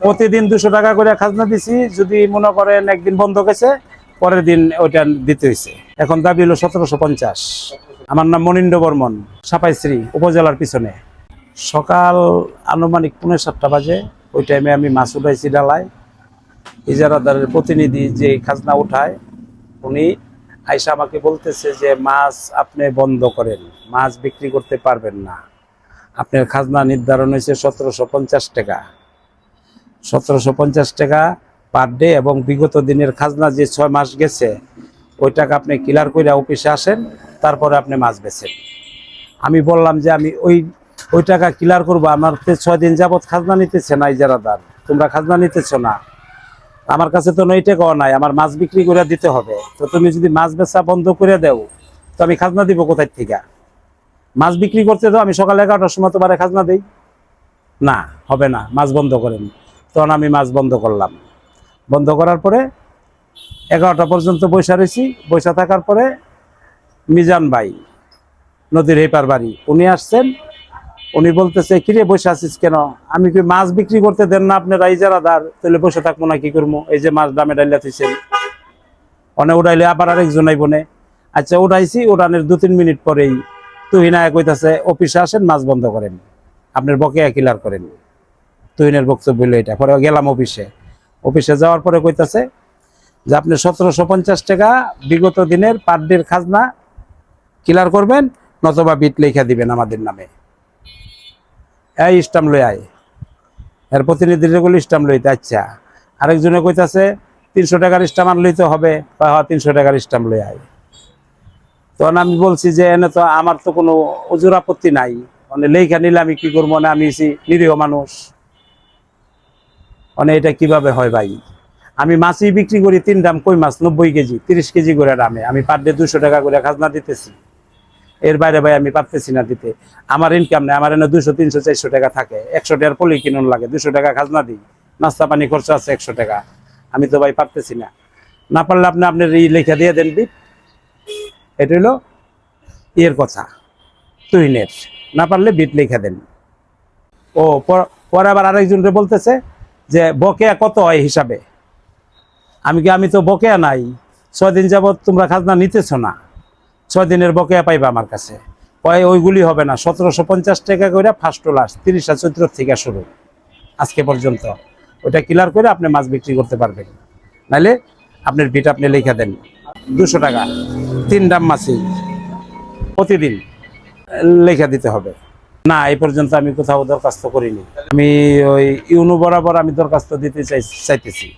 প্রতিদিন দুশো টাকা করে খাজনা দিছি, যদি মনে করেন একদিন বন্ধ গেছে, পরের দিন ওইটা দিতে হয়েছে এখন দাবি হলো সতেরোশো পঞ্চাশ। আমার নাম মনিন্দ্র বর্মন, সাপাইশ্রী, উপজেলার পিছনে। সকাল আনুমানিক পৌনে সাতটা বাজে, ওই টাইমে আমি মাছ উঠাইছি ডালায়। ইজারাদারের প্রতিনিধি যে খাজনা উঠায়, উনি আইসা আমাকে বলতেছে যে, মাছ আপনি বন্ধ করেন, মাছ বিক্রি করতে পারবেন না। আপনার খাজনা নির্ধারণ হয়েছে সতেরোশো পঞ্চাশ টাকা। সতেরোশো পঞ্চাশ টাকা পার ডে এবং বিগত দিনের খাজনা যে ছয় মাস গেছে, ওই টাকা আপনি ক্লিয়ার করে অফিসে আসেন, তারপরে আপনি মাছ বেচেন। আমি বললাম যে আমি ওই ওই টাকা ক্লিয়ার করব, আমার তো ছয় দিন যাবত খাজনা নিতেছে না ইজারাদার তোমরা খাজনা নিতেছ না। আমার কাছে তো নয় টাকাও নাই, আমার মাছ বিক্রি করে দিতে হবে। তো তুমি যদি মাছ বেচা বন্ধ করে দেও, তো আমি খাজনা দিব কোথায় থেকে? মাছ বিক্রি করতে দাও, আমি সকাল এগারোটার সময় তোমার খাজনা দিই? না, হবে না, মাছ বন্ধ করেন। তখন আমি মাছ বন্ধ করলাম। বন্ধ করার পরে এগারোটা পর্যন্ত বৈশা রয়েছি। বৈশা থাকার পরে মিজান ভাই, নদীর হেপার বাড়ি, উনি আসছেন। উনি বলতেছে, কিরে, বসে আছিস কেন? আমি কি মাছ বিক্রি করতে দেন না আপনার ইজারাদার তাহলে বসে থাকব না, কি করব? এই যে মাছ দামে ডাইলা থইছেন অনে উড়াইলে আবার আরেকজন আইব আচ্ছা উঠাইছি উড়ানের দু তিন মিনিট পরেই তুহিনা কইতাছে, অফিসে আসেন, মাছ বন্ধ করেন। আপনার বকেয়া কিলার করেন। তুহিনের বক্তব্য হইল এটা। পরে গেলাম অফিসে। অফিসে যাওয়ার পরে কইতাছে যে, আপনি সতেরোশো পঞ্চাশ টাকা বিগত দিনের পার ডের খাজনা ক্লিয়ার করবেন, নতবা বিট লেখা দিবেন আমাদের নামে। এই স্টাম লই আয়। এর প্রতিনিধিরগুলো স্টাম লইতে আচ্ছা। আরেকজনে কইতাছে, তিনশো টাকার স্টাম আর লইতে হবে। বা হ্যাঁ তিনশো টাকার স্টাম লই আয়। তখন আমি বলছি যে, এনে তো আমার তো কোনো অজুর আপত্তি নাই। মানে লেখা নিলে আমি কি করব? না, আমি নিরীহ মানুষ। মানে এটা কীভাবে হয় ভাই? আমি মাছই বিক্রি করি তিন দাম কই মাছ? নব্বই কেজি, তিরিশ কেজি করে দামে। আমি পার ডে দুশো টাকা করে খাজনা দিতেছি। এর বাইরে ভাই আমি পারতেছি না দিতে। আমার ইনকাম নেই, আমার এনে দুশো তিনশো, চারশো টাকা থাকে। একশো টাকার পলি কিনুন লাগে দুশো টাকা খাজনা দিই। নাস্তা পানি খরচা আছে একশো টাকা। আমি তো ভাই পারতেছি না। না পারলে আপনি আপনার এই লেখা দিয়ে দেন বিট এটা হলো ইয়ের কথা, তুহিনের। না পারলে বিট লেখা দেন। ও পরে আবার আরেকজনকে বলতেছে যে বকেয়া কত হয় হিসাবে? আমি কি আমি তো বকেয়া নাই। ছয় দিন যাবত তোমরা খাজনা নিতেছ না। ছয় দিনের বকেয়া পাইবা আমার কাছে। কয় ওইগুলি হবে না। সতেরোশো পঞ্চাশ টাকা করে ফার্স্ট লাস্ট তিরিশটা চৈত্র থেকে শুরু। আজকে পর্যন্ত। ওইটা ক্লিয়ার করে আপনি মাছ বিক্রি করতে পারবেন। নাহলে আপনার বিট আপনি লেখা দেন। দুশো টাকা। তিন দাম মাছই প্রতিদিন লেখা দিতে হবে। না, এই পর্যন্ত আমি কোথাও দরখাস্ত করিনি। আমি ওই ইউনো বরাবর আমি দরখাস্ত দিতে চাই চাইতেছি।